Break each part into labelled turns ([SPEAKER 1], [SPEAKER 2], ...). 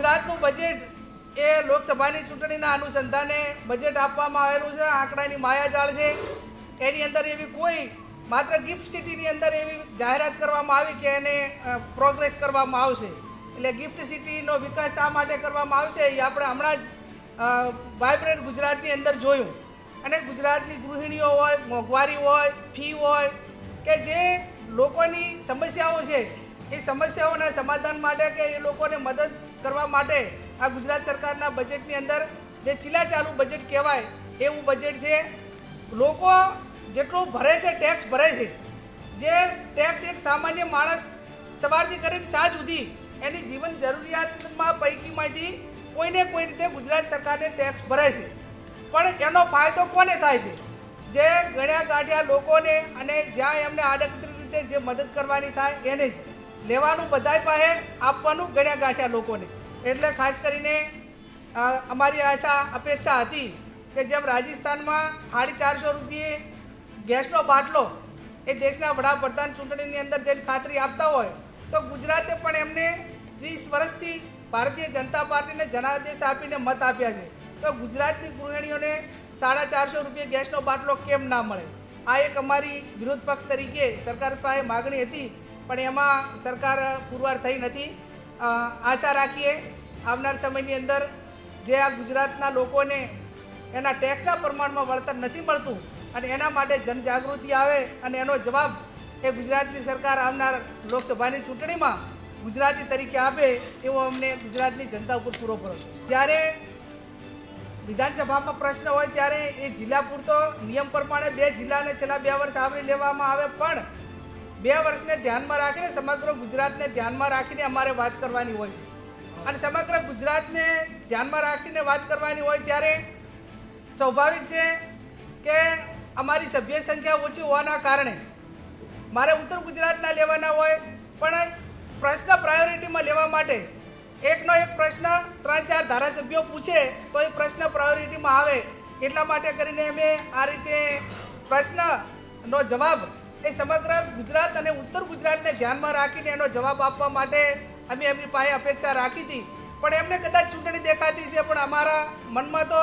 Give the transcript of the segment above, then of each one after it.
[SPEAKER 1] ગુજરાતનું બજેટ એ લોકસભાની ચૂંટણીના અનુસંધાને બજેટ આપવામાં આવેલું છે, આંકડાની માયાજાળ છે. એની અંદર એવી કોઈ માત્ર ગિફ્ટ સિટીની અંદર એવી જાહેરાત કરવામાં આવી કે એને પ્રોગ્રેસ કરવામાં આવશે. એટલે ગિફ્ટ સિટીનો વિકાસ શા માટે કરવામાં આવશે એ આપણે હમણાં જ વાઇબ્રન્ટ ગુજરાતની અંદર જોયું. અને ગુજરાતની ગૃહિણીઓ હોય, મોંઘવારી હોય ફી હોય, કે જે લોકોની સમસ્યાઓ છે એ સમસ્યાઓના સમાધાન માટે કે એ લોકોને મદદ કરવા માટે આ ગુજરાત સરકારના બજેટની અંદર જે ચીલાચાલુ બજેટ કહેવાય એવું બજેટ છે. લોકો જેટલું ભરે છે ટેક્સ ભરે છે. જે ટેક્સ એક સામાન્ય માણસ સવારથી કરીને સાંજ સુધી એની જીવન જરૂરિયાતમાં પૈકીમાંથી કોઈને કોઈ રીતે ગુજરાત સરકારને ટેક્સ ભરે છે. પણ એનો ફાયદો કોને થાય છે? જે ગણ્યા ગાંઠ્યા લોકોને અને જ્યાં એમને આડકતરી રીતે જે મદદ કરવાની થાય એને જ. લેવાનું બધાય પાસે આપવાનું ગણ્યા ગાંઠ્યા લોકોને. એટલે ખાસ કરીને અમારી આશા, અપેક્ષા હતી કે જેમ રાજસ્થાનમાં સાડી ચારસો રૂપિયે ગેસનો બાટલો એ દેશના વડાપ્રધાન ચૂંટણીની અંદર જઈને ખાતરી આપતા હોય, તો ગુજરાતે પણ એમને ત્રીસ વર્ષથી ભારતીય જનતા પાર્ટીને જનાદેશ આપીને મત આપ્યા છે. તો ગુજરાતની ગૃહિણીઓને સાડા ચારસો રૂપિયા ગેસનો બાટલો કેમ ના મળે? આ એક અમારી વિરોધ પક્ષ તરીકે સરકાર પાસે માગણી હતી પણ એમાં સરકાર પુરવાર થઈ નથી. આશા રાખીએ આવનાર સમયની અંદર જે આ ગુજરાતના લોકોને એના ટેક્સના પ્રમાણમાં વળતર નથી મળતું અને એના માટે જનજાગૃતિ આવે અને એનો જવાબ એ ગુજરાતની સરકાર આવનાર લોકસભાની ચૂંટણીમાં ગુજરાતી તરીકે આપે એવો અમને ગુજરાતની જનતા ઉપર પૂરો ભરોસો. જ્યારે વિધાનસભામાં પ્રશ્ન હોય ત્યારે એ જિલ્લા પૂરતો નિયમ પ્રમાણે બે જિલ્લાને છેલ્લા બે વર્ષ આવરી લેવામાં આવે પણ બે વર્ષને ધ્યાનમાં રાખીને, સમગ્ર ગુજરાતને ધ્યાનમાં રાખીને અમારે વાત કરવાની હોય. અને સમગ્ર ગુજરાતને ધ્યાનમાં રાખીને વાત કરવાની હોય ત્યારે સ્વાભાવિક છે કે અમારી સભ્ય સંખ્યા ઓછી હોવાના કારણે મારે ઉત્તર ગુજરાતના લેવાના હોય, પણ પ્રશ્ન પ્રાયોરિટીમાં લેવા માટે એકનો એક પ્રશ્ન ત્રણ ચાર ધારાસભ્યો પૂછે, તો એ પ્રશ્ન પ્રાયોરિટીમાં આવે. એટલા માટે કરીને અમે આ રીતે પ્રશ્નનો જવાબ એ સમગ્ર ગુજરાત અને ઉત્તર ગુજરાતને ધ્યાનમાં રાખીને એનો જવાબ આપવા માટે અમે એમની પાસે અપેક્ષા રાખી હતી. પણ એમને કદાચ ચૂંટણી દેખાતી છે, પણ અમારા મનમાં તો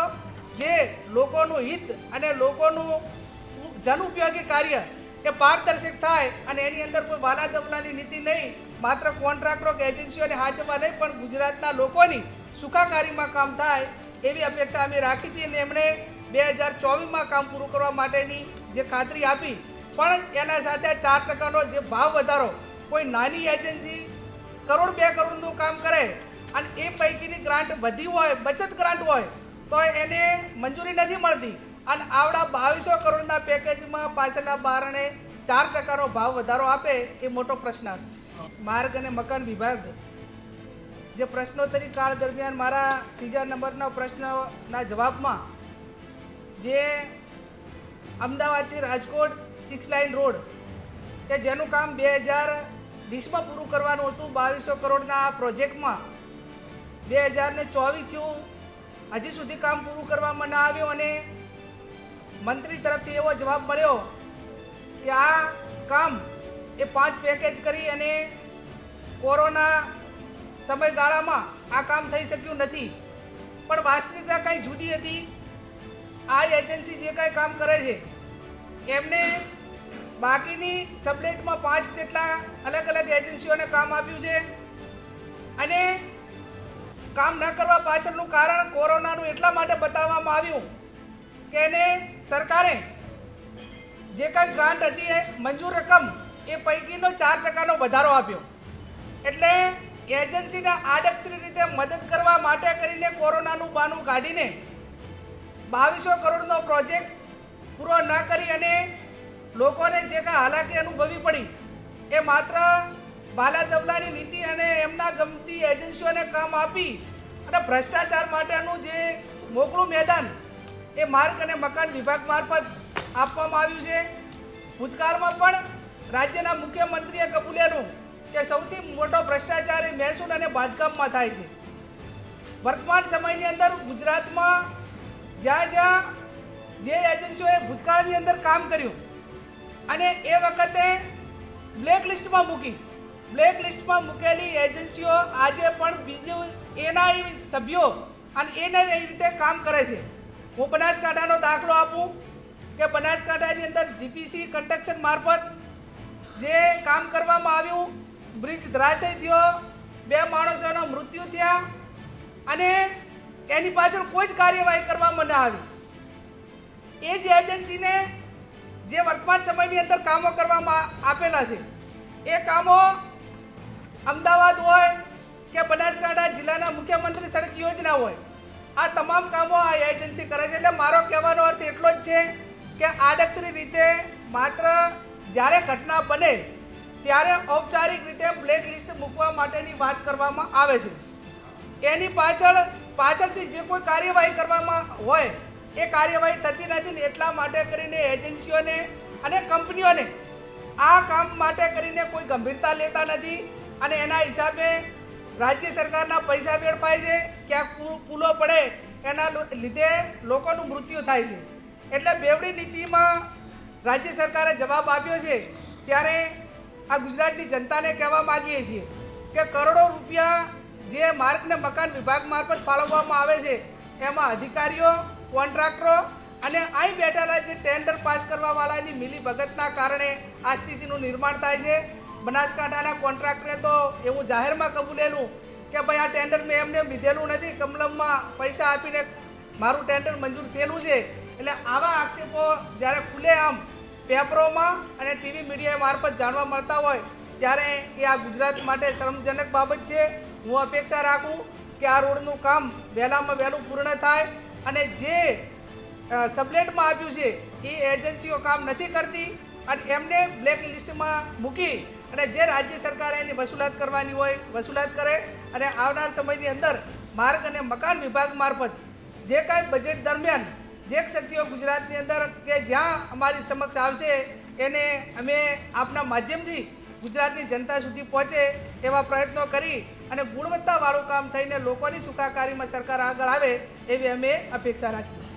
[SPEAKER 1] જે લોકોનું હિત અને લોકોનું જનઉપયોગી કાર્ય એ પારદર્શક થાય અને એની અંદર કોઈ વાલા દવલાની નીતિ નહીં, માત્ર કોન્ટ્રાક્ટરો કે એજન્સીઓને હાચવા નહીં, પણ ગુજરાતના લોકોની સુખાકારીમાં કામ થાય એવી અપેક્ષા અમે રાખી હતી અને એમણે બે હજાર ચોવીસમાં કામ પૂરું કરવા માટેની જે ખાતરી આપી પણ એના સાથે ચાર ટકાનો જે ભાવ વધારો, કોઈ નાની એજન્સી કરોડ બે કરોડનું કામ કરે અને એ પૈકીની ગ્રાન્ટ વધી હોય, બચત ગ્રાન્ટ હોય, તો એને મંજૂરી નથી મળતી. અને આવડા બાવીસો કરોડના પેકેજમાં પાછળના બારણે ચાર ટકાનો ભાવ વધારો આપે એ મોટો પ્રશ્નાર્થ છે. માર્ગ અને મકાન વિભાગ, જે પ્રશ્નોત્તરી કાળ દરમિયાન મારા ત્રીજા નંબરના પ્રશ્નના જવાબમાં જે અમદાવાદથી રાજકોટ સિક્સ લાઇન રોડ કે જેનું કામ બે હજાર વીસમાં પૂરું કરવાનું હતું, બાવીસો કરોડના આ પ્રોજેક્ટમાં. બે હજારને ચોવીસ થયું હજી સુધી કામ પૂરું કરવામાં ના આવ્યું અને મંત્રી તરફથી એવો જવાબ મળ્યો કે આ કામ એ પાંચ પેકેજ કરી અને કોરોના સમયગાળામાં આ કામ થઈ શક્યું નથી. પણ વાસ્તવિકતા કંઈ જુદી હતી? આ એજન્સી જે કાંઈ કામ કરે છે, એમને બાકીની સબલેટમાં પાંચ જેટલા અલગ અલગ એજન્સીઓને કામ આપ્યું છે. અને કામ ન કરવા પાછળનું કારણ કોરોનાનું એટલા માટે બતાવવામાં આવ્યું કે એને સરકારે જે કાંઈ ગ્રાન્ટ હતી એ મંજૂર રકમ એ પૈકીનો ચાર ટકાનો વધારો આપ્યો. એટલે એજન્સીના આડકતરી રીતે મદદ કરવા માટે કરીને કોરોનાનું બાનું કાઢીને બાવીસો કરોડનો પ્રોજેક્ટ પૂરો ન કરી અને લોકોને જે કાંઈ હાલાકી અનુભવી પડી, એ માત્ર બાલા દબલાની નીતિ અને એમના ગમતી એજન્સીઓને કામ આપી અને ભ્રષ્ટાચાર માટેનું જે મોકળું મેદાન એ માર્ગ અને મકાન વિભાગ મારફત આપવામાં આવ્યું છે. ભૂતકાળમાં પણ રાજ્યના મુખ્યમંત્રીએ કબૂલેલું કે સૌથી મોટો ભ્રષ્ટાચાર એ મહેસૂલ અને બાંધકામમાં થાય છે. વર્તમાન સમયની અંદર ગુજરાતમાં જ્યાં જ્યાં જે એજન્સીઓએ ભૂતકાળની અંદર કામ કર્યું અને એ વખતે બ્લેક લિસ્ટમાં મૂકી બ્લેક લિસ્ટમાં મૂકેલી એજન્સીઓ આજે પણ બીજું એના સભ્યો અને એને એ રીતે કામ કરે છે. હું બનાસકાંઠાનો દાખલો આપું કે બનાસકાંઠાની અંદર જીપીસી કન્સ્ટ્રક્શન મારફત જે કામ કરવામાં આવ્યું, બ્રિજ ધરાશય થયો બે માણસોના મૃત્યુ થયા અને એની પાછળ કોઈ જ કાર્યવાહી કરવામાં ન આવી. એ જે એજન્સીને જે વર્તમાન સમયની અંદર કામો કરવામાં આપેલા છે, એ કામો અમદાવાદ હોય કે બનાસકાંઠા જિલ્લાના મુખ્યમંત્રી સડક યોજના હોય, આ તમામ કામો આ એજન્સી કરે છે. એટલે મારો કહેવાનો અર્થ એટલો જ છે કે આડકતરી રીતે માત્ર જ્યારે ઘટના બને ત્યારે ઔપચારિક રીતે બ્લેક લિસ્ટ મૂકવા માટેની વાત કરવામાં આવે છે. એની પાછળ પાછળથી જે કોઈ કાર્યવાહી કરવામાં હોય, એ કાર્યવાહી થતી નથી ને એટલા માટે કરીને એજન્સીઓને અને કંપનીઓને આ કામ માટે કરીને કોઈ ગંભીરતા લેતા નથી અને એના હિસાબે રાજ્ય સરકારના પૈસા વેડફાય છે, ક્યાંક પુલો પડે, એના લીધે લોકોનું મૃત્યુ થાય છે. એટલે બેવડી નીતિમાં રાજ્ય સરકારે જવાબ આપ્યો છે, ત્યારે આ ગુજરાતની જનતાને કહેવા માગીએ છીએ કે કરોડો રૂપિયા જે માર્ગ ને મકાન વિભાગ મારફત ફાળવવામાં આવે છે, એમાં અધિકારીઓ, કોન્ટ્રાક્ટરો અને અહીં બેઠેલા જે ટેન્ડર પાસ કરવાવાળાની મિલી ભગતના કારણે આ સ્થિતિનું નિર્માણ થાય છે. બનાસકાંઠાના કોન્ટ્રાક્ટરે તો એવું જાહેરમાં કબૂલેલું કે ભાઈ આ ટેન્ડર મેં એમને લીધેલું નથી, કમલમમાં પૈસા આપીને મારું ટેન્ડર મંજૂર થયેલું છે. એટલે આવા આક્ષેપો જ્યારે ખુલ્લેઆમ પેપરોમાં અને ટીવી મીડિયા મારફત જાણવા મળતા હોય, ત્યારે એ આ ગુજરાત માટે શરમજનક બાબત છે. હું અપેક્ષા રાખું કે આ રોડનું કામ વહેલામાં વહેલું પૂર્ણ થાય અને જે સબલેટમાં આવ્યું છે, એ એજન્સીઓ કામ નથી કરતી અને એમને બ્લેક લિસ્ટમાં મૂકી અને જે રાજ્ય સરકારે એની વસૂલાત કરવાની હોય, વસૂલાત કરે અને આવનાર સમયની અંદર માર્ગ અને મકાન વિભાગ મારફત જે કાંઈ બજેટ દરમિયાન જે ક્ષતિઓ ગુજરાતની અંદર કે જ્યાં અમારી સમક્ષ આવશે, એને અમે આપના માધ્યમથી ગુજરાતની જનતા સુધી પહોંચે એવા પ્રયત્નો કરી અને ગુણવત્તાવાળું કામ થઈને લોકોની સુખાકારીમાં સરકાર આગળ આવે એવી અમે અપેક્ષા રાખીએ છીએ.